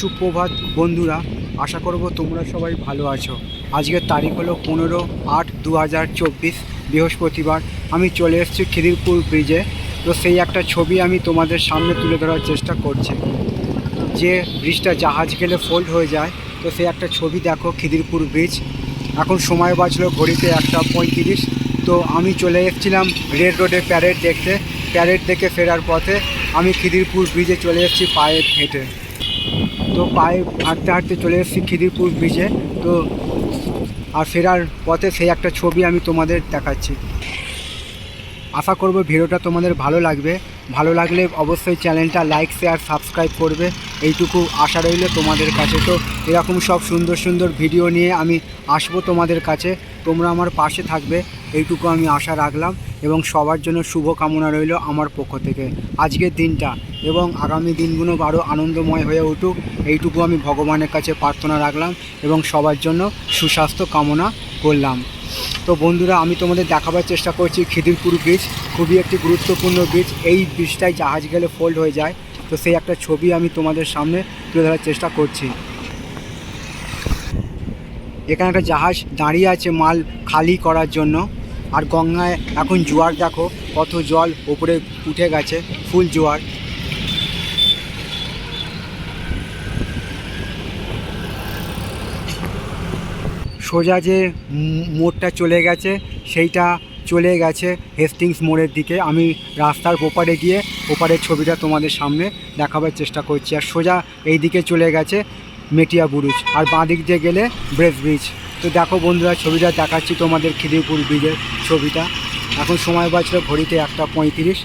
সুপ্রভাত বন্ধুরা, আশা করব তোমরা সবাই ভালো আছো। আজকের তারিখ হলো পনেরো আট দু হাজার চব্বিশ, বৃহস্পতিবার। আমি চলে এসেছি খিদিরপুর ব্রিজে। তো সেই একটা ছবি আমি তোমাদের সামনে তুলে ধরার চেষ্টা করছি। যে ব্রিজটা জাহাজ গেলে ফোল্ড হয়ে যায়, তো সেই একটা ছবি দেখো খিদিরপুর ব্রিজ। এখন সময় বাঁচলো ঘড়িতে একটা পঁয়ত্রিশ। তো আমি চলে এসেছিলাম রেড রোডে প্যারেড দেখতে। প্যারেড দেখে ফেরার পথে আমি খিদিরপুর ব্রিজে চলে এসেছি পায়ে হেঁটে। তো পায়ে হাঁটতে হাঁটতে চলে এসেছি খিদিরপুর ব্রিজে তো আর ফেরার পথে সেই একটা ছবি আমি তোমাদের দেখাচ্ছি। আশা করব ভিডিওটা তোমাদের ভালো লাগবে। ভালো লাগলে অবশ্যই চ্যানেলটা লাইক, শেয়ার, সাবস্ক্রাইব করবে। এইটুকু আশা রইল তোমাদের কাছে। তো এরকম সব সুন্দর সুন্দর ভিডিও নিয়ে আমি আসব তোমাদের কাছে। তোমরা আমার পাশে থাকবে। এইটুকু আমি আশা রাখলাম এবং সবার জন্য শুভ কামনা রইল আমার পক্ষ থেকে। আজকের দিনটা এবং আগামী দিনগুলো আরও আনন্দময় হয়ে উঠুক, এইটুকু আমি ভগবানের কাছে প্রার্থনা রাখলাম এবং সবার জন্য সুস্বাস্থ্য কামনা করলাম। তো বন্ধুরা, আমি তোমাদের দেখাবার চেষ্টা করছি খিদিরপুর ব্রিজ খুবই একটি গুরুত্বপূর্ণ ব্রিজ এই ব্রিজটায় জাহাজ গেলে ফোল্ড হয়ে যায়। তো সেই একটা ছবি আমি তোমাদের সামনে তুলে ধরার চেষ্টা করছি। এখানে একটা জাহাজ দাঁড়িয়ে আছে মাল খালি করার জন্য। আর গঙ্গায় এখন জোয়ার দেখো, কত জল উপরে উঠে গেছে, ফুল জোয়ার। সোজা যে মোড়টা চলে গেছে, সেইটা চলে গেছে হেস্টিংস মোড়ের দিকে। আমি রাস্তার ওপারে গিয়ে ওপারের ছবিটা তোমাদের সামনে দেখাবার চেষ্টা করছি। আর সোজা এই দিকে চলে গেছে মেটিয়া বুরুজ। আর বাঁ দিক দিয়ে গেলে ব্রেস ব্রিজ। তো দেখো বন্ধুরা, ছবিটা দেখাচ্ছি তোমাদের খিদিরপুর ব্রিজের ছবিটা। এখন সময় বাঁচলো ঘড়িতে একটা পঁয়ত্রিশ।